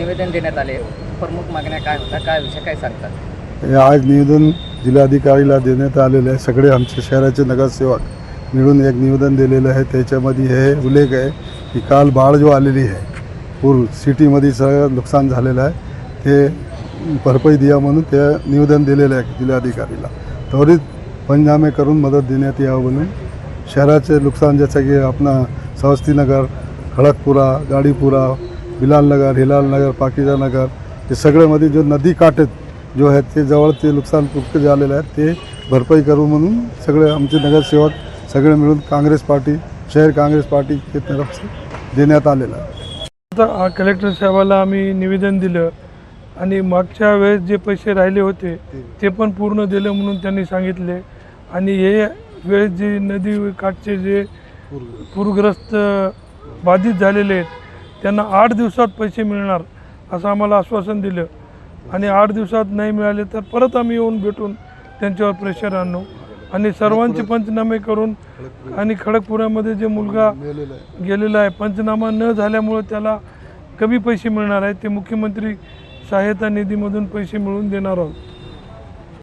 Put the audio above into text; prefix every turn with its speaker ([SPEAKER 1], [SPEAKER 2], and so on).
[SPEAKER 1] निवेदन देण्यात आले. प्रमुख मागण्या काय होत्या? काय विषय? काय सांगतात?
[SPEAKER 2] हे आज निवेदन जिल्हाधिकारीला देण्यात आलेलं आहे. सगळे आमचे शहराचे नगरसेवक मिळून एक निवेदन दिलेलं आहे. त्याच्यामध्ये हे उल्लेख आहे की काल बाळ जो आलेली आहे पूर सिटीमध्ये सगळं नुकसान झालेलं आहे. ते भरपाई द्या म्हणून ते निवेदन दिलेलं आहे जिल्हाधिकारीला. त्वरित पंजामे करून मदत देण्यात यावं म्हणून शहराचे नुकसान जसं की आपण सवस्तीनगर खडकपुरा गाडीपुरा बिलाल नगर हिलाल नगर पाकिजा नगर हे सगळ्यामध्ये जो नदी काठत जो आहे ते जवळ ते नुकसान पुष्कळ झालेलं आहे ते भरपाई करू म्हणून सगळे आमचे नगरसेवक सगळे मिळून काँग्रेस पार्टी शहर काँग्रेस पार्टीचे तरफ देण्यात आलेलं आहे.
[SPEAKER 3] आता कलेक्टर साहेबाला आम्ही निवेदन दिलं आणि मागच्या वेळेस जे पैसे राहिले होते ते पण पूर्ण दिलं म्हणून त्यांनी सांगितले. आणि हे वेळेस जे नदी काठचे जे पूरग्रस्त बाधित झालेले आहेत त्यांना आठ दिवसात पैसे मिळणार असं आम्हाला आश्वासन दिलं. आणि आठ दिवसात नाही मिळाले तर परत आम्ही येऊन भेटून त्यांच्यावर प्रेशर आणू. आणि सर्वांचे पंचनामे करून आणि खडकपुरामध्ये जे मुलगा गेलेला आहे पंचनामा न झाल्यामुळं त्याला कमी पैसे मिळणार आहेत ते मुख्यमंत्री सहायता निधीमधून पैसे मिळवून देणार आहोत.